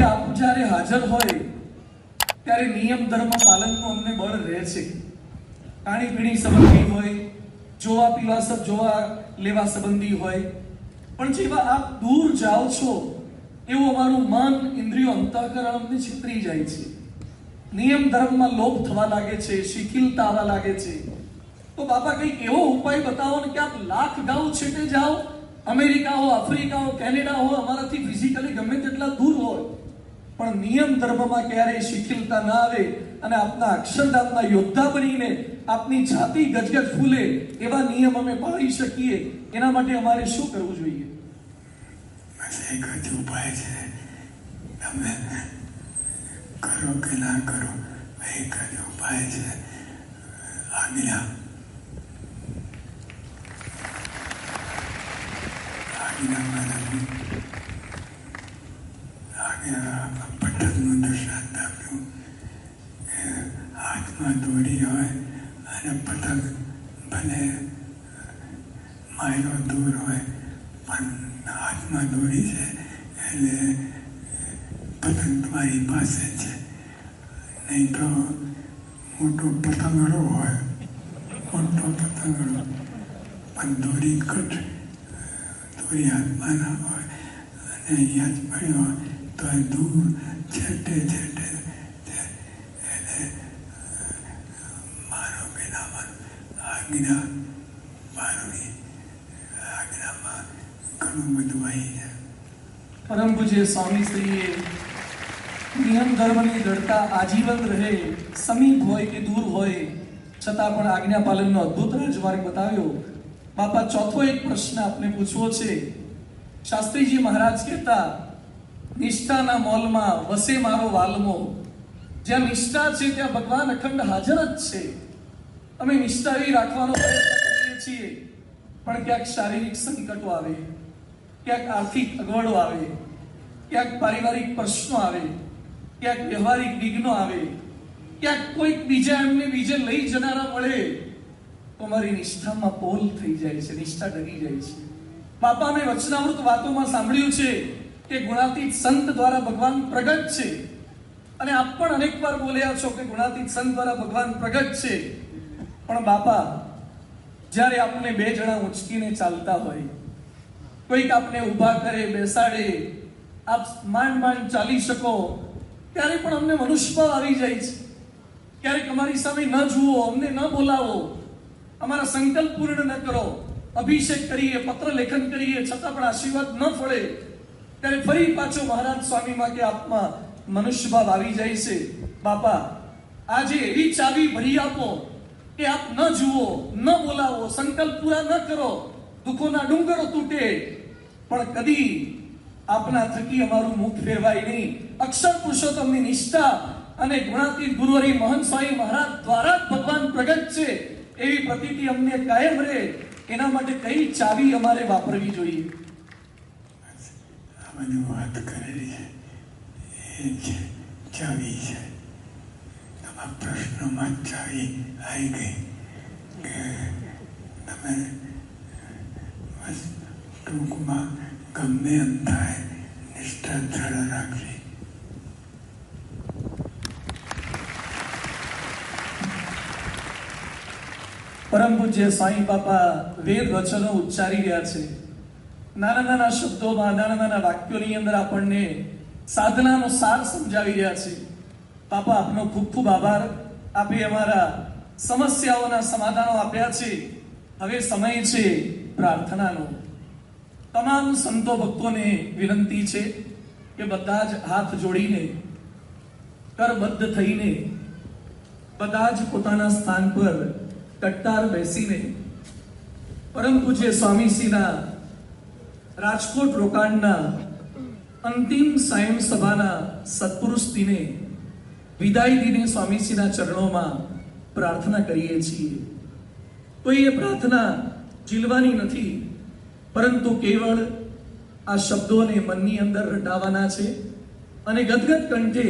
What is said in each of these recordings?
કે આપ જ્યારે હાજર હોય, ત્યારે નિયમ ધર્મ પાલનનું અમને બળ રહે છે. પાણી પીણી સંબંધી હોય, જોવા પીવા સબ જોવા લેવા સંબંધી હોય, પણ જેવા આપ દૂર જાઓ છો, એવું અમારું મન, ઇન્દ્રિયો, અંતઃકરણ અમને છિતરી જાય છે. નિયમ ધર્મમાં લોભ થવા લાગે છે, શિથિલતા આવવા લાગે છે. તો બાપા કંઈક એવો ઉપાય બતાવો ને કે આપ લાખ ગાઉ છેટે જાઓ અમેરિકા હો આફ્રિકા હો કેનેડા હો અમારાથી ફિઝિકલી ગમે તેટલા દૂર હોય. પણ નિયમ ધર્મમાં ક્યારેય શિથિલતા ના આવે અને આપના અક્ષરધામના યોદ્ધા બનીને આપની જાતિ ગજગજ ફૂલે એવા નિયમ અમે પાળી શકીએ. એના માટે અમારે શું કરવું જોઈએ? એક ઉપાય છે. તમે કરો કે ના કરો એક જ ઉપાય છે. આજ્ઞા આજ્ઞા માનવી પટકનું દર્શન આપ્યું હાથમાં દોરી હોય અને પતંગ ભલે માયલો દૂર હોય પણ હાથમાં દોરી છે, એટલે પતંગ તમારી પાસે છે. નહીં તો મોટો પતંગડો હોય મોટો પતંગડો પણ દોરી કટ દોરી હાથમાં ના હોય, અને અહીંયા જ પડ્યો હોય તો એ દૂર છેટે છેટે એને મારો કે આજ્ઞા મારવી આજ્ઞામાં ઘણું બધું આવી છે. પરમ પૂજ્ય સ્વામી શ્રીએ નિયમ ધર્મની લડતા આજીવન રહે, સમીપ હોય કે દૂર હોય, છતાં પણ આજ્ઞા પાલનનો અદ્ભુત રાજમાર્ગ બતાવ્યો. બાપા, ચોથો એક પ્રશ્ન આપને પૂછવો છે. શાસ્ત્રીજી મહારાજ કહેતા નિષ્ઠાના મોલમાં વસે મારો વાલમો. જ્યાં નિષ્ઠા છે, ત્યાં ભગવાન અખંડ હાજર જ છે. અમે નિષ્ઠા એવી રાખવાનો પ્રયત્ન કરીએ છીએ. પણ ક્યાંક શારીરિક સંકટો આવે, ક્યાંક આર્થિક અગવડો આવે, ક્યાંક પારિવારિક પ્રશ્નો આવે, ક્યાંક વ્યવહારિક વિઘ્નો આવે, ક્યાંક કોઈક બીજા એમને બીજે લઈ જનારા મળે, તો મારી નિષ્ઠામાં પોલ થઈ જાય છે, નિષ્ઠા ડરી જાય છે. બાપા, મેં વચનામૃત વાતોમાં સાંભળ્યું છે. કે ગુણાતીત સંત દ્વારા ભગવાન પ્રગટ છે. અને આપ પણ અનેક વાર બોલ્યા છો કે ગુણાતીત સંત દ્વારા ભગવાન પ્રગટ છે. પણ બાપા, જ્યારે આપને બે જણા ઉંચકીને ચાલતા હોય, કોઈક આપને ઊભા કરે, બેસાડે, આપ માંડ માંડ ચાલી શકો, ત્યારે પણ અમને મનુષ્યભાવ આવી જાય છે. ક્યારેક અમારી સામે ન જુઓ, અમને ન બોલાવો. અમારા સંકલ્પ પૂર્ણ ન કરો. અભિષેક કરીએ, પત્ર લેખન કરીએ, છતાં પણ આશીર્વાદ ન ફળે. ત્યારે ફરી પાછો મહારાજ સ્વામીમાં કે આપમાં મનુષ્યભાવ આવી જાય છે. બાપા, આજે એવી ચાવી ભરી આપો કે આપ ન જુઓ, ન બોલાવો, સંકલ્પ પૂરા ન કરો, દુઃખોના ડુંગરો તૂટે. પણ કદી આપના થકી અમારું મુખ ફેરવાય નહીં. અક્ષર પુરુષોત્તમની નિષ્ઠા અને ગુણાતીત ગુરુવરી મહંત સ્વામી મહારાજ દ્વારા જ ભગવાન પ્રગટ છે. એવી પ્રતીતિ અમને કાયમ રહે. એના માટે કઈ ચાવી અમારે વાપરવી જોઈએ? આ બધી વાત કરેલી એ છે ચાવી છે. તમારા પ્રશ્નોમાં જ ચાવી આવી ગઈ કે તમે બસ ટૂંકમાં ગમે એમ થાય નિષ્ઠા દ્રઢ રાખવી. પરમ પૂજ્ય સ્વામી બાપા વેદ વચનો ઉચ્ચારી રહ્યા છે. નાના નાના શબ્દોમાં નાના નાના વાક્યોની અંદર આપણને સાધનાનો સાર સમજાવી રહ્યા છે પાપા, આપનો ખૂબ ખૂબ આભાર. આપે અમારા સમસ્યાઓના સમાધાનો આપ્યા છે. હવે સમય છે પ્રાર્થનાનો. તમામ સંતો ભક્તોને વિનંતી છે કે બધા જ હાથ જોડીને, કરબદ્ધ થઈને, બધા જ પોતાના સ્થાન પર કટ્ટાર બેસીને પરમ પૂજ્ય સ્વામીશ્રીના રાજકોટ રોકાણના અંતિમ સાયમ સભાના સત્પુરુષ દિને, વિદાય દિને સ્વામીજીના ચરણોમાં પ્રાર્થના કરીએ છીએ. કોઈ એ પ્રાર્થના ઝીલવાની નથી, પરંતુ કેવળ આ શબ્દોને મનની અંદર રટાવાના છે અને ગદગદ કંઠે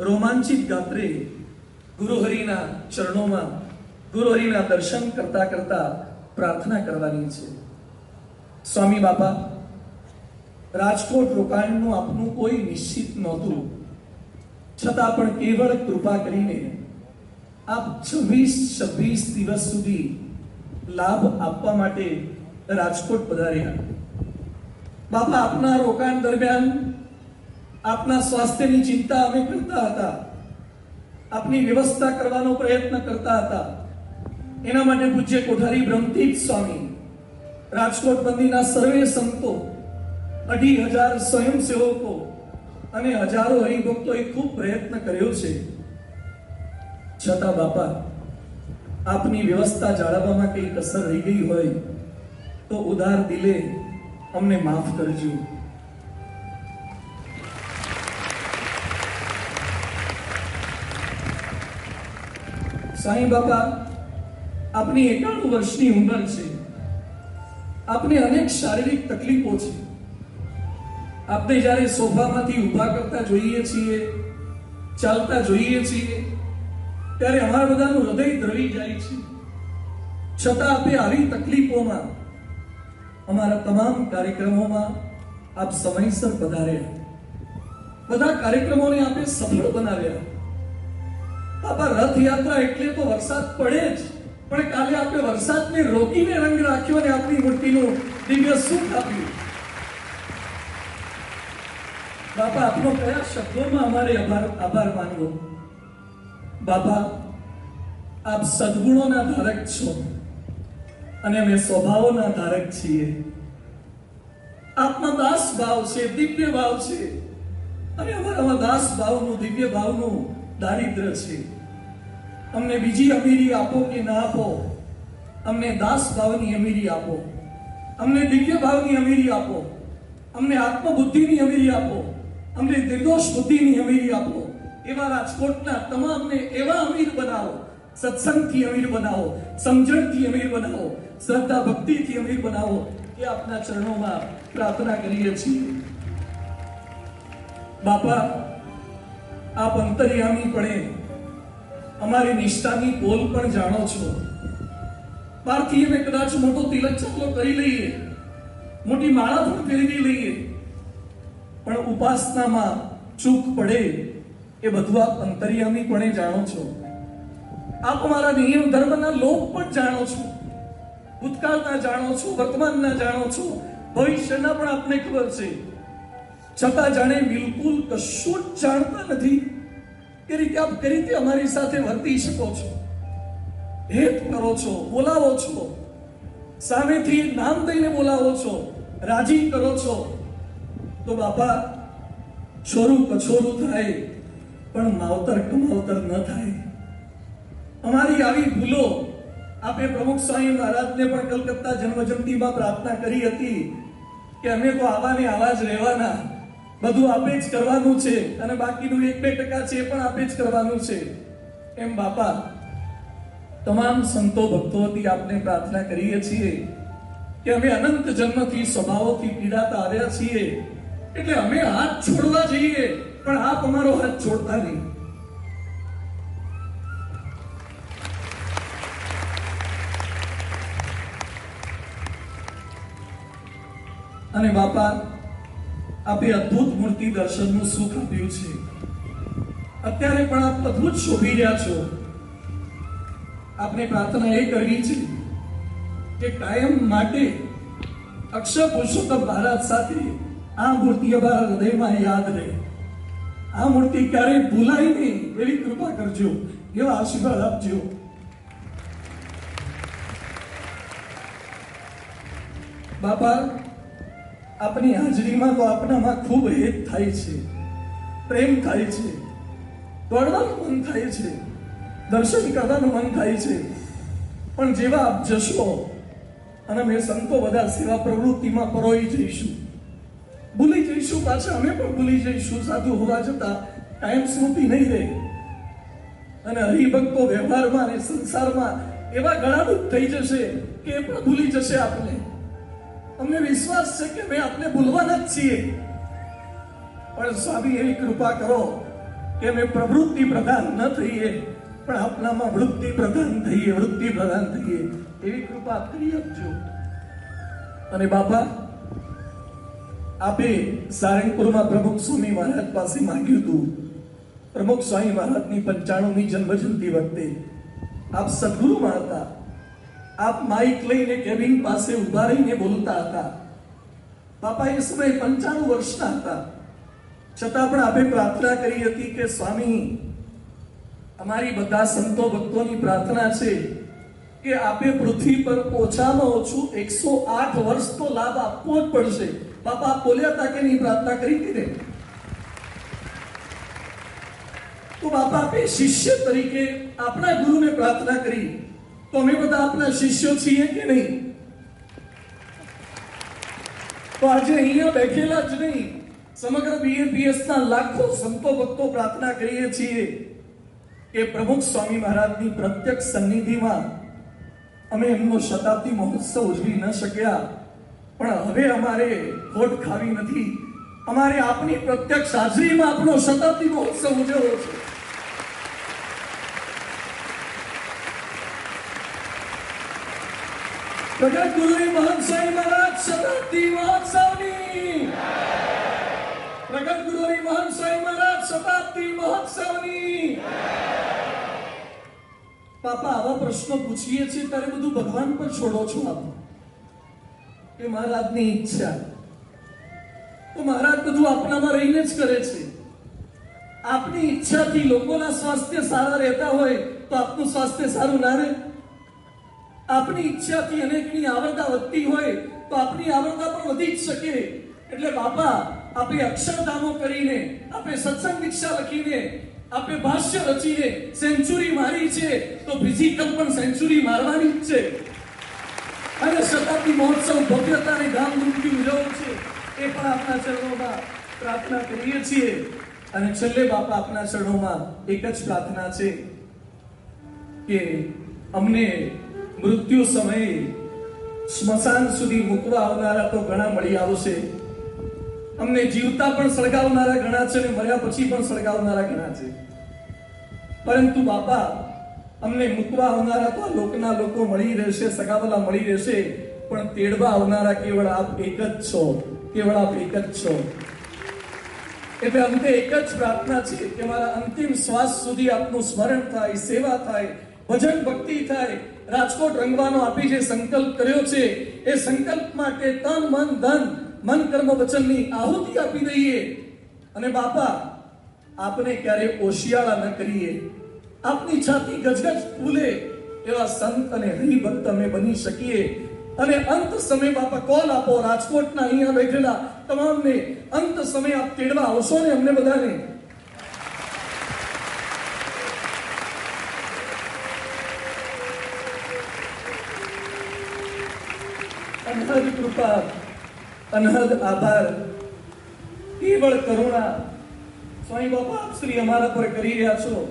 રોમાંચિત ગાત્રે ગુરુહરિના ચરણોમાં ગુરુહરિના દર્શન કરતા કરતા પ્રાર્થના કરવાની છે. સ્વામી બાપા રાજકોટ રોકાણનું આપનું કોઈ નિશ્ચિત નહોતું. છતાં પણ કેવળ કૃપા કરીને આપ છવ્વીસ છવ્વીસ દિવસ સુધી લાભ આપવા માટે રાજકોટ પધાર્યા. બાપા, આપના રોકાણ દરમિયાન આપના સ્વાસ્થ્યની ચિંતા અમે કરતા હતા. આપની વ્યવસ્થા કરવાનો પ્રયત્ન કરતા હતા. એના માટે પૂજ્ય કોઠારી બ્રહ્મતીજ સ્વામી, રાજકોટ મંદિરના સર્વે સંતો અઢી હજાર સ્વયંસેવકો અને હજારો હરિભક્તોએ ખૂબ પ્રયત્ન કર્યો છે. છતાં બાપા, આપની વ્યવસ્થા જાળવવામાં કઈ કસર રહી ગઈ હોય તો ઉદાર દિલે અમને માફ કરજો. સાંઈ બાપા, આપની એકાણું વર્ષની ઉંમર છે. આપને અનેક શારીરિક તકલીફો છે. આપને જ્યારે સોફામાંથી ઊભા કરતા જોઈએ છીએ, ચાલતા જોઈએ છીએ, ત્યારે અમારા બધાનું હૃદય દ્રવી જાય છે. છતાં આપે આવી તકલીફોમાં, અમારા તમામ કાર્યક્રમોમાં આપ સમયસર પધાર્યા. બધા કાર્યક્રમોને આપે સફળ બનાવ્યા. બાપા રથયાત્રા એટલે તો વરસાદ પડે જ, પણ કાલે આપણે વરસાદને રોકીને રંગ રાખ્યો અને આપણી મૂર્તિનું દિવ્ય સુખ આપ્યું. બાપા, આપનો કયા શબ્દોમાં અમારે આભાર આભાર માનવો. બાપા, આપ સદગુણોના ધારક છો અને અમે સ્વભાવોના ધારક છીએ. આપમાં દાસ ભાવ છે, દિવ્ય ભાવ છે અને અમારામાં દાસ ભાવનું, દિવ્ય ભાવનું દારિદ્ર છે. અમને બીજી અમીરી આપો કે ના આપો? અમને દાસ ભાવની અમીરી આપો. અમને દિવ્ય ભાવની અમીરી આપો. અમને આત્મબુદ્ધિની અમીરી આપો. અમને નિર્દોષ બુદ્ધિની અમીરી આપો. એવા રાજકોટના તમામને એવા અમીર બનાવો. સત્સંગથી અમીર બનાવો, સમજણથી અમીર બનાવો, શ્રદ્ધા ભક્તિથી અમીર બનાવો એ આપના ચરણોમાં પ્રાર્થના કરીએ છીએ. બાપા, આપ અંતર્યામી પડે અમારી નિષ્ઠાની પોલ પણ જાણો છો. અમે કદાચ મોટો તિલક ચાલો કરી લઈએ. મોટી માળા પણ ફેરવી લઈએ. પણ ઉપાસનામાં ચૂક પડે એ બધું આપ અંતર્યામી પણ જાણો છો. આપ મારા નિયમ ધર્મના લોક પણ જાણો છો. ભૂતકાળના જાણો છો, વર્તમાનના જાણો છો. ભવિષ્યના પણ આપને ખબર છે. છતાં જાણે બિલકુલ કશું જ જાણતા નથી એ રીતે આપ કઈ રીતે અમારી સાથે વર્તી શકો છો. હેત કરો છો, બોલાવો છો. સામેથી નામ દઈને બોલાવો છો. રાજી કરો છો. તો બાપા, છોરું કછોરું થાય, પણ માવતર કમાવતર ન થાય. અમારી આવી ભૂલો આપે પ્રમુખ સ્વામી મહારાજને પણ કલકત્તા જન્મજયંતિમાં પ્રાર્થના કરી હતી કે અમે તો આવાને આવા જ રહેવાના. બધું આપે જ કરવાનું છે અને બાકીનું એક બે ટકા છે એ પણ આપે જ કરવાનું છે. એમ બાપા, તમામ સંતો ભક્તો વતી આપને પ્રાર્થના કરીએ છીએ કે અમે અનંત જન્મથી સ્વભાવોથી પીડાતા આવ્યા છીએ. એટલે અમે હાથ છોડવા જઈએ, પણ આપ અમારો હાથ છોડતા નહીં. અને બાપા, આપે અદ્ભુત મૂર્તિ દર્શનનું સુખ આપ્યું છે. અત્યારે પણ આપ અદ્ભુત શોભી રહ્યા છો. આપને પ્રાર્થના એ કરવી છે કે કાયમ માટે અક્ષર પુરુષોત્તમ ભારત સાથે આ મૂર્તિ અમારા હૃદયમાં યાદ રહે. આ મૂર્તિ ક્યારેય ભૂલાય નહીં. એવી કૃપા કરજો. એવા આશીર્વાદ આપજો. બાપા, આપની હાજરીમાં તો આપનામાં ખૂબ હેત થાય છે. પ્રેમ થાય છે. દોડવાનું મન થાય છે. દર્શન કરવાનું મન થાય છે. પણ જેવા આપ જશો, અને મેં સંતો બધા સેવા પ્રવૃત્તિમાં પરોઈ જઈશું. જઈશું પાછા અમે પણ ભૂલી જઈશું સાધુ હોવા છતાં ટાઈમ સ્મૃતિ નહીં રહે. અને હરિભક્તો વ્યવહારમાં અને સંસારમાં એવા ગળાડૂબ થઈ જશે કે એ પણ ભૂલી જશે આપને. અમને વિશ્વાસ છે કે અમે આપને ભૂલવાના જ છીએ. પણ સ્વામી, એવી કૃપા કરો કે અમે પ્રવૃત્તિ પ્રધાન ન થઈએ, પણ આપનામાં વૃત્તિ પ્રધાન થઈએ, વૃત્તિ પ્રધાન થઈએ. એવી કૃપા કરી આપજો. અને બાપા આપે સારંગપુરમાં પ્રમુખ સ્વામી મહારાજ પાસે માંગ્યું હતું. પ્રમુખ સ્વામી મહારાજની પંચાણુમી જન્મજયંતિ વખતે આપ સદગુરુમાં હતા આપ માઇક લઈને કેબિન પાસે ઊભા રહીને બોલતા હતા. બાપા એ સમયે પંચાણું વર્ષના હતા. છતાં પણ આપે પ્રાર્થના કરી હતી કે સ્વામી, અમારી બધા સંતો ભક્તોની પ્રાર્થના છે કે આપે પૃથ્વી પર ઓછામાં ઓછું એકસો આઠ વર્ષ તો લાભ આપવો જ પડશે. આપ બોલ્યા હતા કે નહીં? પ્રાર્થના કરી ને તો બાપા, આપે શિષ્ય તરીકે આપણા ગુરુને પ્રાર્થના કરી. તો અમે બધા આપના શિષ્યો છીએ કે નહીં? તો આજે અહીંયા બેઠેલા જ નહીં, સમગ્ર બીએપીએસ ના લાખો સંતો ભક્તો પ્રાર્થના કરીએ છીએ કે પ્રમુખ સ્વામી મહારાજની પ્રત્યક્ષ સન્નિધિમાં અમે એમનો શતાબ્દી મહોત્સવ ઉજવી ન શક્યા. પણ હવે અમારે ખોટ ખાવી નથી. અમારે આપની પ્રત્યક્ષ હાજરીમાં આપણો શતાબ્દી મહોત્સવ ઉજવવો છે. ગુરુની મહંત સ્વામી મહારાજ શતાબ્દી મહોત્સવની. પાપા, આવા પ્રશ્નો પૂછીએ છીએ ત્યારે બધું ભગવાન પર છોડો છો આપ. કે મહારાજની ઈચ્છા. તો મહારાજ બધું આપનામાં રહીને જ કરે છે. આપની ઈચ્છાથી લોકોના સ્વાસ્થ્ય સારા રહેતા હોય તો આપનું સ્વાસ્થ્ય સારું ના રહે. આપની ઈચ્છાથી અનેકની આવડતા વધતી હોય તો આપની આવડતા પણ વધી જ શકે. એટલે બાપા, આપે અક્ષરધામો કરીને, આપે સત્સંગ દીક્ષા લખીને, આપે ભાષ્ય રચીને સેન્ચુરી મારી છે, તો ફિઝિકલ પણ સેન્ચુરી મારવાની જ છે. અને શતાબ્દી મહોત્સવ ભવ્યતા અને ધામધૂમથી ઉજવવું છે. એ પણ આપના ચરણોમાં પ્રાર્થના કરીએ છીએ. અને છેલ્લે બાપા આપના ચરણોમાં એક જ પ્રાર્થના છે કે અમને મૃત્યુ સમયે સ્મશાન સુધી મૂકવા આવનારા તો ઘણા મળી આવશે. અમને જીવતા પણ સળગાવનારા ઘણા છે અને મર્યા પછી પણ સળગાવનારા ઘણા છે. પરંતુ બાપા, અમને મૂકવા આવનારા તો લોકના લોકો મળી રહેશે, સગાવલા મળી રહેશે, પણ તેડવા આવનારા કેવળ આપ એક જ છો. કેવળ આપ એક જ છો? એટલે અંતે એક જ પ્રાર્થના છે કે મારા અંતિમ શ્વાસ સુધી આપનું સ્મરણ થાય, સેવા થાય, ભજન ભક્તિ થાય. રાજકોટ રંગવાનો આપી જે સંકલ્પ કર્યો છે, એ સંકલ્પ માટે તન, મન, ધન, મન, કર્મ, વચનની આહુતિ આપી દઈએ. અને બાપા, આપને ક્યારે ઓશિયાળા ન કરીએ. આપની છાતી ગજગજ ફૂલે એવા સંત અને હરિભક્ત અમે બની શકીએ. અને અંત સમય બાપા કોલ આપો, રાજકોટના અહીંયા બેઠેલા તમામને અંત સમય આપ તેડવા આવશો ને અમને બધાને? અનહદ કૃપા, અનહદ આભાર. કેવળ કરુણા. સ્વામી બાપા, આપ શ્રી અમારા પર કરી રહ્યા છો.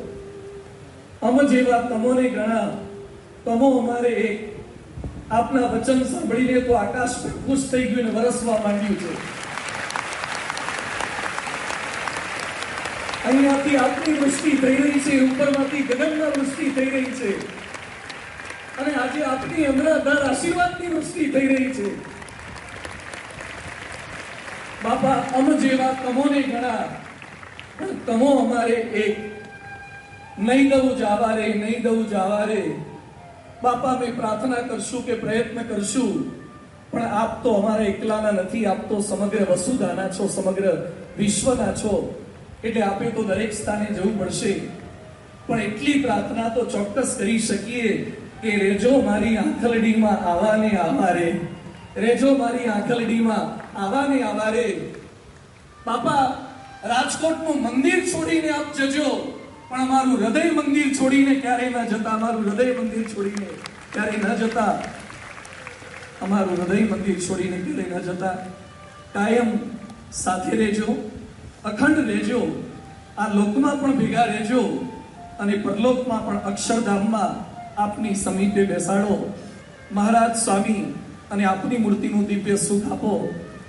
અમ જેવા તમોને ગણા, તમો અમારે એક આપના વચન સાંભળીને તો આકાશ ખુશ થઈ ગયું અને વરસવા માંડ્યું છે. અહીંયાથી આપની વૃષ્ટિ થઈ રહી છે, ઉપરમાંથી ગગનના વૃષ્ટિ થઈ રહી છે. અને આજે આપની અમરાધાર આશીર્વાદની વૃષ્ટિ થઈ રહી છે. બાપા, અમ જેવા તમોને ઘણા પણ તમો અમારે એક. નહીં દઉં જાવા રે નહીં દઉં જાવા રે બાપા, અમે પ્રાર્થના કરશું કે પ્રયત્ન કરશું, પણ આપ તો અમારા એકલાના નથી, આપ તો સમગ્ર વસુધાના છો, સમગ્ર વિશ્વના છો. એટલે આપે તો દરેક સ્થાને જવું પડશે. પણ એટલી પ્રાર્થના તો ચોક્કસ કરી શકીએ કે રેજો મારી આંખલડીમાં આવાને આવારે રેજો મારી આંખલડીમાં આવાને આવારે બાપા, રાજકોટનું મંદિર છોડીને આપ જજો. પણ અમારું હૃદય મંદિર છોડીને ક્યારેય ન જતા, અમારું હૃદય મંદિર છોડીને ક્યારેય ન જતા. અમારું હૃદય મંદિર છોડીને ક્યારેય ન જતા. કાયમ સાથે રહેજો, અખંડ રહેજો, આ લોકમાં પણ ભેગા રહેજો અને પરલોકમાં પણ અક્ષરધામમાં આપની સમીપે બેસાડો. મહારાજ સ્વામી અને આપની મૂર્તિનું દિવ્ય સુખ આપો,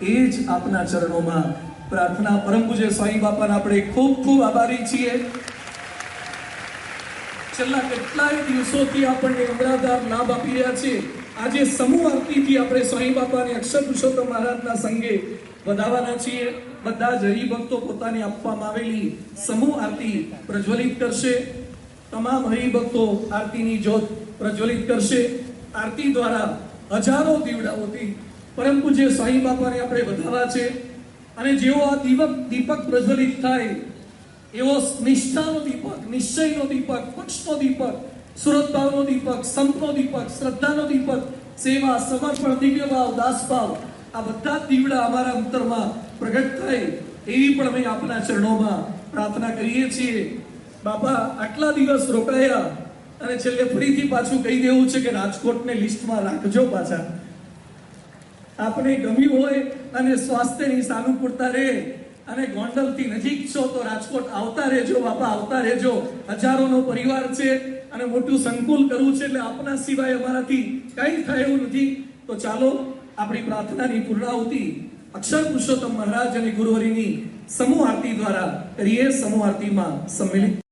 એ જ આપના ચરણોમાં પ્રાર્થના. પરમ પૂજ્ય સ્વામી બાપાના આપણે ખૂબ ખૂબ આભારી છીએ. છેલ્લા કેટલાય દિવસોથી આપણને અમરાધાર લાભ આપી રહ્યા છે. આજે સમૂહ આરતીથી આપણે સ્વામી બાપાને અક્ષર પુરુષોત્તમ મહારાજના સંગે વધાવવાના છીએ. બધા જ હરિભક્તો પોતાની આપવામાં આવેલી સમૂહ આરતી પ્રજ્વલિત કરશે. તમામ હરિભક્તો આરતીની જોત પ્રજ્વલિત કરશે. આરતી દ્વારા હજારો દીવડાઓથી પરમ પૂજ્ય સ્વામી બાપાને આપણે વધાવા છે. અને જેવો આ દીપક દીપક પ્રજ્વલિત થાય એવો નિષ્ઠાનો દીપક, નિશ્ચયનો દીપક, પક્ષનો દીપક સુરતભાવનો દીપક, સંતનો દીપક, શ્રદ્ધાનો દીપક, સેવા, સમર્પણ, દિવ્ય ભાવ, દાસ આ બધા દીવડા અમારા અંતરમાં પ્રગટ થાય એવી પણ અમે આપના ચરણોમાં પ્રાર્થના કરીએ છીએ. બાપા, આટલા દિવસ રોકાયા અને છેલ્લે ફરીથી પાછું કહી દેવું છે કે રાજકોટને લિસ્ટમાં રાખજો પાછા. આપણે ગમ્યું હોય અને સ્વાસ્થ્યની સાનુકૂળતા રહે અને ગોંડલથી નજીક છો તો રાજકોટ આવતા રહેજો, બાપા, આવતા રહેજો. હજારોનો પરિવાર છે અને મોટું સંકુલ કરવું છે એટલે આપના સિવાય અમારાથી કંઈ થાય એવું નથી. તો ચાલો, આપણી પ્રાર્થનાની પૂર્ણાહુતિ અક્ષર પુરુષોત્તમ મહારાજ અને ગુરુહરિની સમૂહ આરતી દ્વારા કરીએ, સમૂહ આરતીમાં સંમિલિત